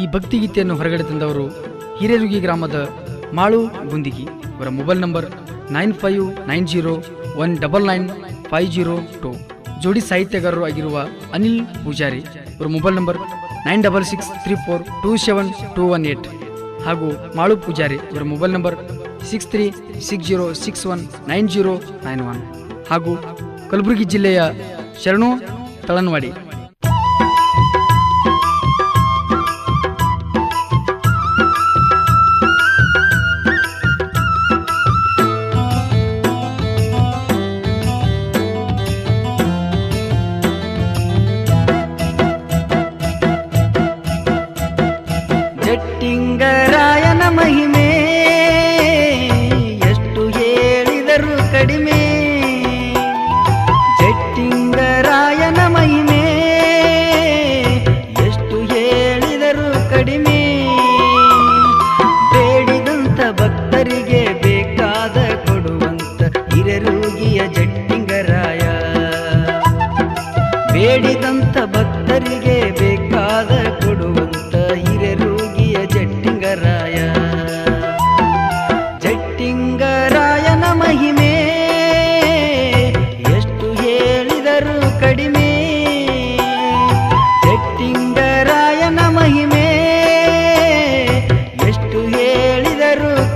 ಈ ಭಕ್ತಿಗೀತೆಯನ್ನು ಹೊರಗಡೆ ತಂದವರು ಹಿರೇರುಗಿ ಗ್ರಾಮದ ಮಾಳು ಗುಂದಿಗಿ. ಅವರ mobile number nine five nine zero one double nine five zero two. ಜೋಡಿ ಸಾಹಿತ್ಯಗಾರರು ಆಗಿರುವ ಅನಿಲ್ ಪೂಜಾರಿ, ಅವರ mobile number nine double six three four two seven two one eight. ಹಾಗೂ ಮಾಳು ಪೂಜಾರಿ ಇವರ mobile number six three six zero six one nine zero nine one. ಹಾಗೂ ಕಲಬುರಗಿ ಜಿಲ್ಲೆಯ ಶರಣು ತಳನ್ವಾಡಿ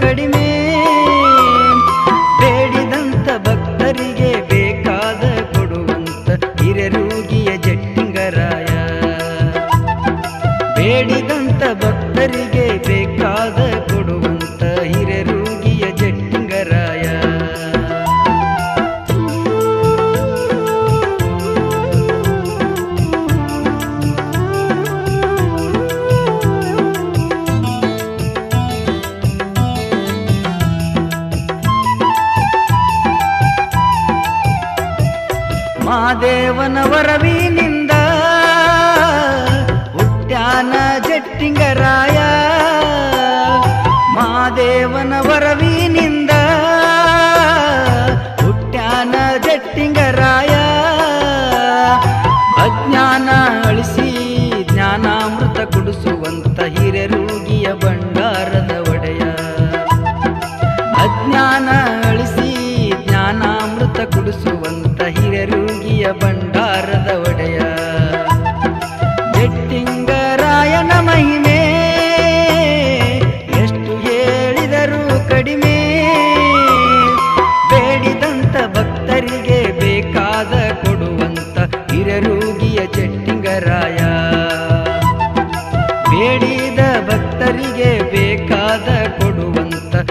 ಕಡಿಮೆ. ಬೇಡಿದಂತ ಭಕ್ತರಿಗೆ ಬೇಕಾದ ಕೊಡುವಂತ ಹಿರರೂಗಿಯ ಜಟ್ಟಿಂಗರಾಯ. ಬೇಡಿದಂತ ಭಕ್ತರಿಗೆ ಮಾದೇವನ ವರವಿನಿಂದ ಹುಟ್ಟ್ಯಾನ ಜಟ್ಟಿಂಗರಾಯ. ಮಹಾದೇವನವರವಿನಿಂದ ವರವಿನಿಂದ ಹುಟ್ಟ್ಯಾನ ಜಟ್ಟಿಂಗರಾಯ. ಅಜ್ಞಾನ ಅಳಿಸಿ ಜ್ಞಾನಾಮೃತ ಕುಡಿಸುವಂತ ಹಿರರೂಗಿಯ ಭಂಡಾರದ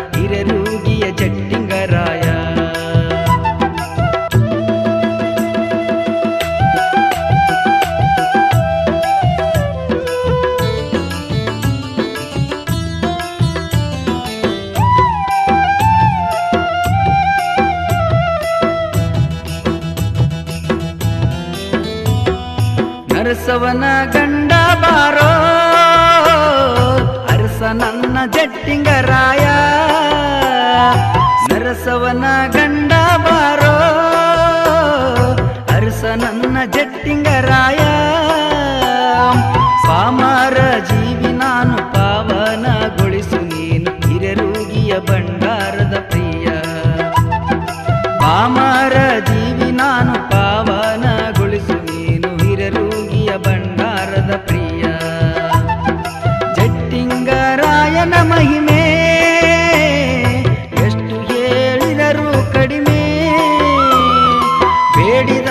ಕೊಡುವಂತ ಹಿರರೂಗಿಯ ಜಟ್ಟಿಂಗರಾಯ. ನರಸವನ ಗಂಡ ಬಾರೋ ಅರಸ ನನ್ನ ಜಟ್ಟಿಂಗರಾಯ. ನರಸವನ ಗಂಡ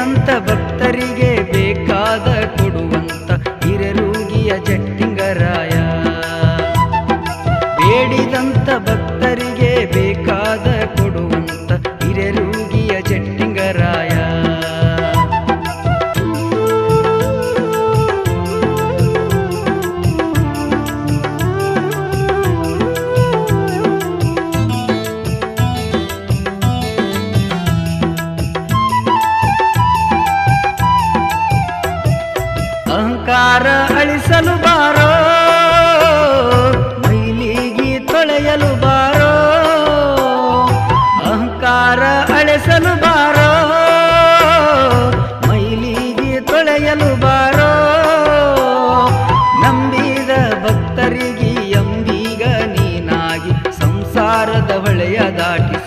ಭಕ್ತರಿಗೆ ಬೇಕಾದ ಹೊಳೆಯ ದಾಟಿಸಿ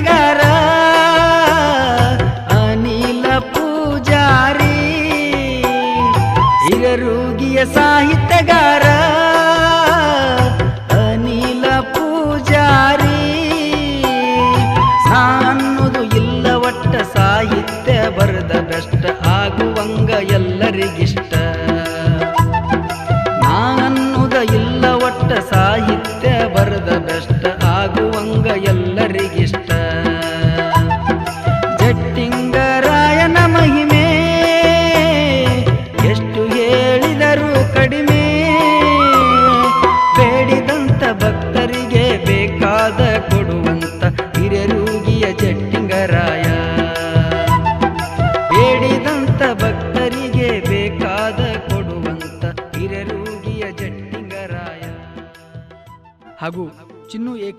ಸಾಹಿತ್ಯಗಾರ ಅನಿಲ ಪೂಜಾರಿ, ಹಿರರೂಗಿಯ ಸಾಹಿತ್ಯಗಾರ, ಅನಿಲ ಪೂಜಾರಿ. ಸಾನ್ನೋದು ಇಲ್ಲ ಒಟ್ಟ ಸಾಹಿತ್ಯ ಬರೆದ ಬೆಷ್ಟ ಆಗುವಂಗ ಎಲ್ಲರಿಗಿಷ್ಟ. ನಾನನ್ನುದ ಇಲ್ಲ ಒಟ್ಟ ಸಾಹಿತ್ಯ ಬರೆದ ಬೆಷ್ಟ ಆಗುವಂಗ ಎಲ್ಲರಿಗಿಷ್ಟ ಜಟ್ಟಿಂಗರಾಯ ಬೇಡಿದಂತ ಭಕ್ತರಿಗೆ ಬೇಕಾದ ಕೊಡುವಂತ ಹಿರರೂಗಿಯ ಜಟ್ಟಿಂಗರಾಯ. ಹಾಗೂ ಚಿನ್ನು ಎ